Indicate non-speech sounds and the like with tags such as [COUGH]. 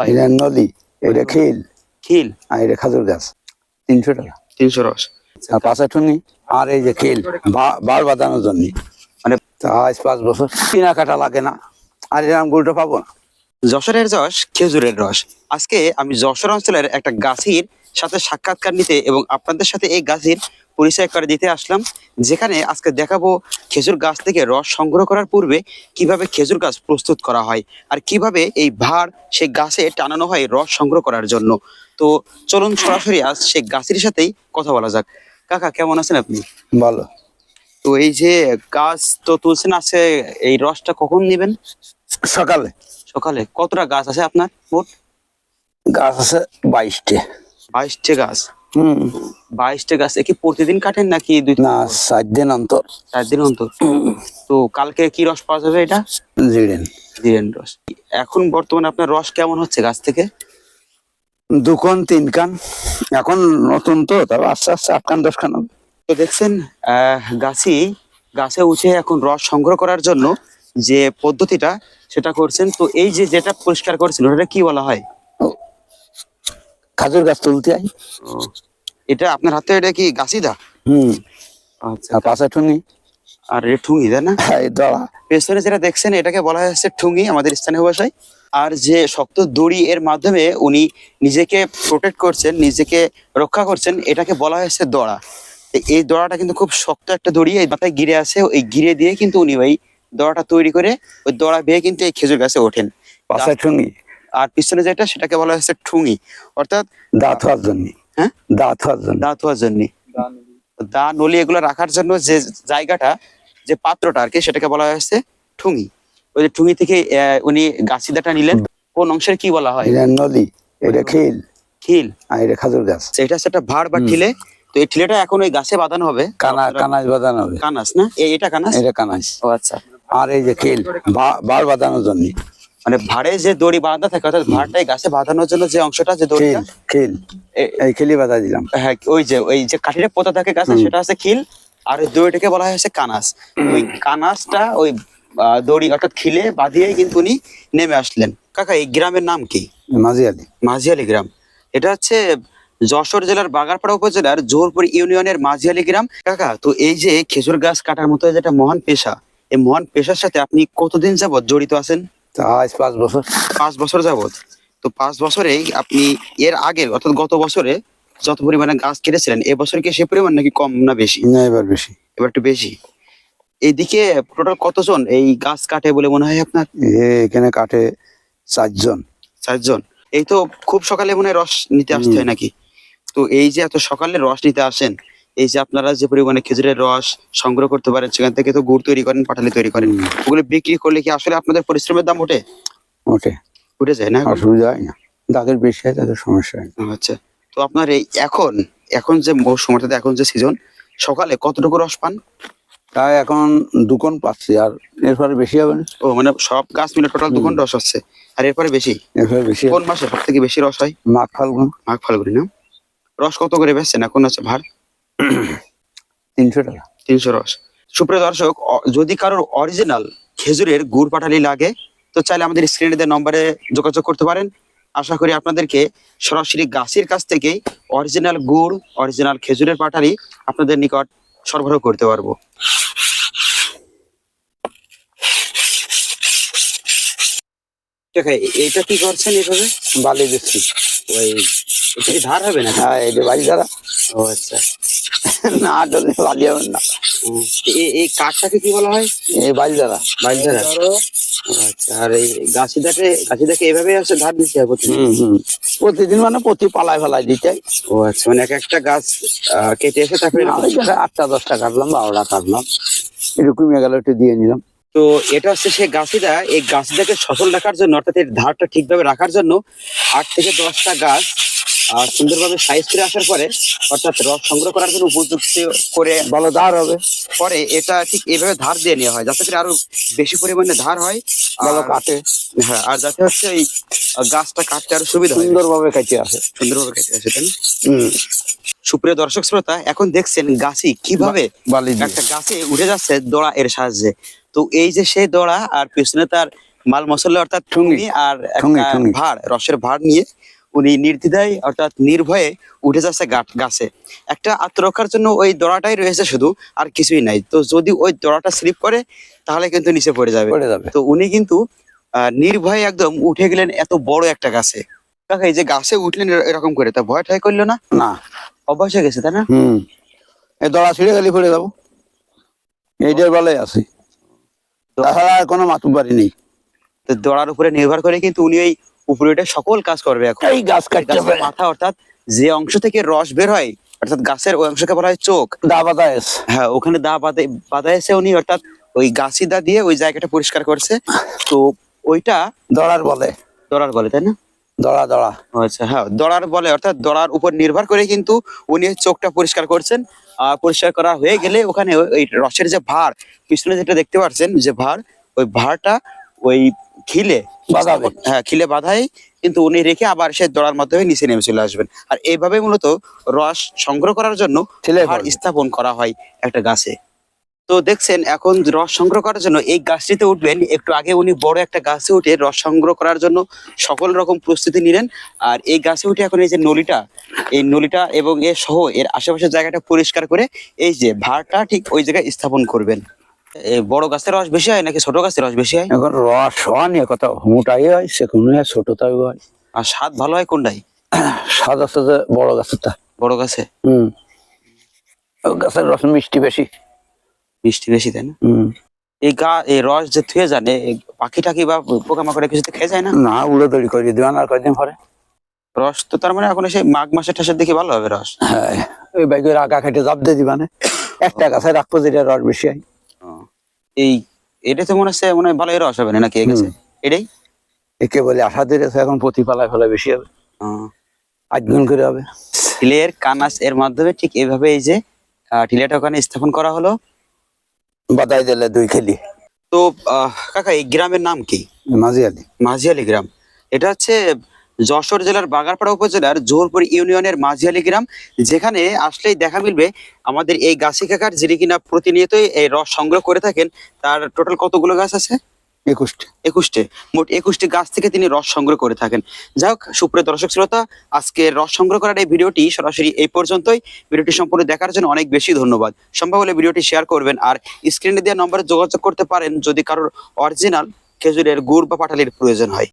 এটা নদী এটা খিল। খিল। আর এটা খাজুর গাছ। তিনশো টাকা। তিনশো রস। আর পাঁচা টুনি আর এই যে খিল বার বাঁধানোর জন্য। মানে আজ পাঁচ বছর। কিনা কাটা লাগে না। আর এরকম গুলটা পাবো না। যশোরের যশ খেজুরের রস। আজকে আমি যশোর অঞ্চলের একটা গাছির সাথে সাক্ষাৎকার নিতে এবং আপনাদের সাথে এই গাছির পরিচয় করে দিতে আসলাম। যেখানে আজকে দেখাবো খেজুর গাছ থেকে রস সংগ্রহ করার পূর্বে কীভাবে খেজুর গাছ প্রস্তুত করা হয় আর কীভাবে এই ভার সেই গাছে টানানো হয় রস সংগ্রহ করার জন্য। তো চলুন সরাসরি আজ সেই গাছের সাথেই কথা বলা যাক। কাকা কেমন আছেন আপনি? ভালো। তো এই যে গাছ তো তুলছেন আছে এই রসটা কখন নেবেন? সকালে। সকালে। কতটা গাছ আছে আপনার মোট? গাছ আছে বাইশটে। বাইশটা গাছ। বাইশটা গাছ কি প্রতিদিন কাটেন নাকি দুই না চার দিন অন্তর। চার দিন অন্তর? তো কালকে কি রস পাওয়া যাবে এটা? জিড়েন দিলেন রস। এখন বর্তমানে আপনার রস কেমন হচ্ছে গাছ থেকে? দুকান তিন কান এখন নতুন তো তবে আস্তে আস্তে আট কান দশ কান তো দেখছেন আহ গাছি গাছে উঠে এখন রস সংগ্রহ করার জন্য যে পদ্ধতিটা সেটা করছেন। তো এই যে যেটা পরিষ্কার করছেন ওটা কি বলা হয়? খাজুর গাছ তুলতে আই এটা আপনার হাতে এটা কি গাছিদা? হম। আচ্ছা। পাঁচা টুনি আর এ ঠুঙি তাই না? এই দড়া পেছনে যেটা দেখছেন এটাকে বলা হচ্ছে ঠুঙ্গি আমাদের স্থানীয় ভাষায়। আর যে শক্ত দড়ি এর মাধ্যমে উনি নিজেকে প্রোটেক্ট করছেন নিজেকে রক্ষা করছেন এটাকে বলা হয়েছে দড়া। এই দড়াটা কিন্তু খুব শক্ত একটা দড়ি এই মাথায় গিরে আছে ওই গিরে দিয়ে কিন্তু উনি ভাই দড়াটা তৈরি করে ওই দড়া বেয়ে কিন্তু এই খেজুর গাছে ওঠেন। পাঁচা টুনি আর পিছনে যেটা সেটাকে বলা হয়েছে ঠুঙ্গি অর্থাৎ দাঁত হওয়ার জন্য। হ্যাঁ? দাঁত হওয়ার জন্য। দাঁত হওয়ার জন্য। দা নলি এগুলো রাখার জন্য যে জায়গাটা যে পাত্রটা আর কি সেটাকে বলা হয়েছে ঠুঙি। ওই যে ঠুঙি থেকে উনি গাছিদাটা নিলেন। কোন অংশের কি বলা হয়? এটা নদী এটা খিল। খিল। আর এটা খাজুর গাছ। সেটা সেটা ভাড় বা ঠিলে। তো এই ঠিলেটা এখন ওই গাছে বাঁধানো হবে? কানা কানাজ বাঁধানো হবে। কানাস না? এটা কানাস? এটা কানাজ ও আচ্ছা। আর এই যে খিল বার বাঁধানোর জন্য। মানে ভাড়ে যে দড়ি বাঁধা থাকে অর্থাৎ ভাড়টাই গাছে বাঁধানোর জন্য যে অংশটা যে দড়ি খিল এই খিলি বাঁধা দিলাম। হ্যাঁ ওই যে ওই যে কাঠিটা পোতা থাকে গাছে সেটা হচ্ছে খিল। আর ওই দড়িটাকে বলা হয়েছে কানাস। ওই কানাসটা ওই দড়ি অর্থাৎ খিলে বাঁধিয়ে কিন্তু উনি নেমে আসলেন। কাকা এই গ্রামের নাম কি? মাঝিয়ালি। মাঝিয়ালি গ্রাম। এটা হচ্ছে যশোর জেলার বাগারপাড়া উপজেলার জোরপুর ইউনিয়নের মাঝিয়ালি গ্রাম। কাকা তো এই যে খেজুর গাছ কাটার মতো যেটা মহান পেশা এই মহান পেশার সাথে আপনি কতদিন যাবত জড়িত আছেন? আজ পাঁচ বছর। পাঁচ বছর যাবত তো পাঁচ বছরেই আপনি এর আগে অর্থাৎ গত বছরে যত পরিমাণে গাছ কেটেছিলেন এবছর কি সে পরিমাণ নাকি কম না বেশি? না এবার বেশি। এবার একটু বেশি। এইদিকে টোটাল কতজন এই গাছ কাটে বলে মনে হয় আপনার? এখানে কাটে চারজন। চারজন। এই তো খুব সকালে মনে হয় রস নিতে আসতে হয় নাকি? তো এই যে এত সকালে রস নিতে আসেন এই যে আপনারা যে পরিমাণে খেজুরের রস সংগ্রহ করতে পারেন সেখান থেকে তো গুড় তৈরি করেন পাটালি তৈরি করেন। ওগুলো বিক্রি করলে কি আসলে আপনাদের পরিশ্রমের দাম ওঠে? ওঠে। উঠে যায় না অসুবিধা হয় না। যাদের বেশি হয় তাদের সমস্যা হয় আচ্ছা তো আপনার এই এখন এখন যে মৌসুম অর্থাৎ এখন যে সিজন সকালে কতটুকু রস পান? তাই এখন দুকন পাচ্ছি আর এরপরে বেশি হবে না। ও মানে সব গাছ মিলে টোটাল দু ঘণ্টা রস হচ্ছে। আর এরপরে বেশি? এরপরে বেশি কোন মাসে সব থেকে বেশি রস হয়? মাঘ ফাল্গুন। মাঘ ফাল্গুন না? রস কত করে বেচছেন? এখন আছে ভাড় তিনশো টাকা। তিনশো রস। সুপ্রিয় দর্শক যদি কারোর অরিজিনাল খেজুরের গুড় পাঠালি লাগে তো চাইলে আমাদের স্ক্রিনে দেওয়া নম্বরে যোগাযোগ করতে পারেন। আশা করি আপনাদেরকে সরাসরি গাছের কাছ থেকে অরিজিনাল গুড় অরিজিনাল খেজুরের পাঠালি আপনাদের নিকট সরবরাহ করতে পারব। এটা কি করছেন এভাবে? বালি দিচ্ছি। ওই ধার হবে না হ্যাঁ এই যে বাড়ি দ্বারা ও আচ্ছা। না ডলে বালি হবে না। এই কাঠটাকে কি বলা হয়? এই বাড়ি আচ্ছা আর এই গাছিদাকে গাছিদাকে এভাবে আছে ধার দিতে হবে প্রতিদিন? মানে প্রতি পালায় পালায় দিতে হয়। ও আচ্ছা মানে এক একটা গাছ আহ, কেটে এসে তারপরে আটটা দশটা কাটলাম বারোটা কাটলাম। এরকম কমে গেল একটু দিয়ে নিলাম। তো এটা হচ্ছে সে গাছিদা এই গাছিদাকে সচল রাখার জন্য অর্থাৎ এর ধারটা ঠিকভাবে রাখার জন্য আট থেকে দশটা গাছ সুন্দরভাবে সাইজ করে আসার পরে অর্থাৎ রস সংগ্রহ করার জন্য উপযুক্ত করে ভালো ধার হবে। পরে এটা ঠিক এইভাবে ধার দিয়ে নেওয়া হয় যাতে করে আরও বেশি পরিমাণে ধার হয়। ভালো কাটে। হ্যাঁ আর যাতে হচ্ছে এই গাছটা কাটতে আরও সুবিধা সুন্দরভাবে কাটে আসে। সুন্দরভাবে কেটে আসে তাই সুপ্রিয় দর্শক শ্রোতা এখন দেখছেন গাছি কীভাবে একটা গাছে উঠে যাচ্ছে দড়া এর সাহায্যে। তো এই যে সেই দড়া আর পিছনে তার মাল মশলা অর্থাৎ ঠুঙ্গি। আর ভাড় রসের ভাড় নিয়ে উনি নির্দ্বিধায় অর্থাৎ নির্ভয়ে উঠে যাচ্ছে গাছে। একটা আত্মরক্ষার জন্য ওই দড়াটাই রয়েছে শুধু আর কিছুই নাই। তো যদি ওই দড়াটা স্লিপ করে তাহলে কিন্তু নিচে পড়ে যাবে। তো উনি কিন্তু নির্ভয়ে একদম উঠে গেলেন এত বড় একটা গাছে। কাকা এই যে গাছে উঠলেন এরকম করে তা ভয় ঠাই করল না? না। অভ্যাস হয়ে গেছে তাই না? হুম। দড়া ছিঁড়ে গেলে পড়ে যাব। এইটার বেলায় আছে তাছাড়া কোনো মাতুবাড়ি নেই। তো দড়ার উপরে নির্ভর করে কিন্তু উনি ওই উপরে উঠে সকল কাজ করবে এখন। এই গাছ কাটতে হবে। মাথা অর্থাৎ যে অংশ থেকে রস বের হয় অর্থাৎ গাছের ওই অংশকে বলা হয় চোখ। দা বাতা এসে। হ্যাঁ ওখানে দা এসে উনি অর্থাৎ ওই গাছি দা দিয়ে ওই জায়গাটা পরিষ্কার করছে। তো ওইটা দড়ার বলে। দড়ার বলে তাই না? দড়া দড়া। আচ্ছা হ্যাঁ দড়ার বলে অর্থাৎ দড়ার উপর নির্ভর করে কিন্তু উনি ওই চোখটা পরিষ্কার করছেন। আর পরিষ্কার করা হয়ে গেলে ওখানে ওই রসের যে ভার পিছনে যেটা দেখতে পাচ্ছেন যে ভার ওই ভারটা ওই খিলে। হ্যাঁ। খিলে বাধাই কিন্তু উনি রেখে আবার সেই দড়ার মাধ্যমে নিচে নেমে চলে আসবেন। আর এইভাবে মূলত রস সংগ্রহ করার জন্য স্থাপন করা হয় একটা গাছে। তো দেখছেন এখন রস সংগ্রহ করার জন্য এই গাছটিতে উঠবেন একটু আগে উনি বড় একটা গাছে উঠে রস সংগ্রহ করার জন্য সকল রকম প্রস্তুতি নিলেন। আর এই গাছে উঠে এখন এই যে নলিটা এই নলিটা এবং এর সহ এর আশেপাশের জায়গাটা পরিষ্কার করে এই যে ভাড়টা ঠিক ওই জায়গায় স্থাপন করবেন। এই বড় গাছের রস বেশি হয় নাকি ছোট গাছের রস বেশি হয়? এখন রস হওয়া নিয়ে কথা মোটাই হয় সে কোনো হয় ছোট তাই হয়। আর স্বাদ ভালো হয় কোনটাই? স্বাদ আছে যে বড় গাছেরটা বড় গাছে? হুম। গাছের রস মিষ্টি বেশি। মিষ্টি বেশি তাই না? হুম। এই গা এই রস যে থুয়ে যান পাখি টাকি বা পোকামাকড়ে কিছুতে খেয়ে যায় না? না উড়ে দড়ি করে দিবেন আর কয়দিন পরে। রস তো তার মানে এখন সেই মাঘ মাসের ঠাসের দিকে ভালো হবে রস। হ্যাঁ ওই বাইকের আগা খাইতে জাপ দিয়ে দিবানে [COUGHS] একটা গাছে রাখব যেটা রস বেশি হয়। এই এটা তো মনে হচ্ছে মনে হয় ভালোই রস হবে নাকি গাছে? এটাই? একে বলে আশা দিয়েছে এখন প্রতিপালায় ফেলা বেশি হবে। আট গুণ করে হবে। ঠিলের কানাস এর মাধ্যমে ঠিক এইভাবে এই যে ঠিলেটা ওখানে স্থাপন করা হলো। বাদাই দিলে দুই খেলি। তো কাকা এই গ্রামের নাম কি? মাঝি আলি মাঝিয়ালি গ্রাম। এটা হচ্ছে যশোর জেলার বাগারপাড়া উপজেলার জোহরপুর ইউনিয়নের মাঝিয়ালি গ্রাম। যেখানে আসলেই দেখা মিলবে আমাদের এই গাছি কাকার যিনি কিনা প্রতিনিয়তই এই রস সংগ্রহ করে থাকেন তার টোটাল কতগুলো গাছ আছে? একুশটি। একুশটি। মোট একুশটি গাছ থেকে তিনি রস সংগ্রহ করে থাকেন। যাই হোক সুপ্রিয় দর্শক শ্রোতা আজকে রস সংগ্রহ করার এই ভিডিওটি সরাসরি এই পর্যন্তই। ভিডিওটি সম্পূর্ণ দেখার জন্য অনেক বেশি ধন্যবাদ। সম্ভব হলে ভিডিওটি শেয়ার করবেন আর স্ক্রিনে দেওয়া নম্বরে যোগাযোগ করতে পারেন যদি কারোর অরিজিনাল খেজুরের গুড় বা পাটালির প্রয়োজন হয়।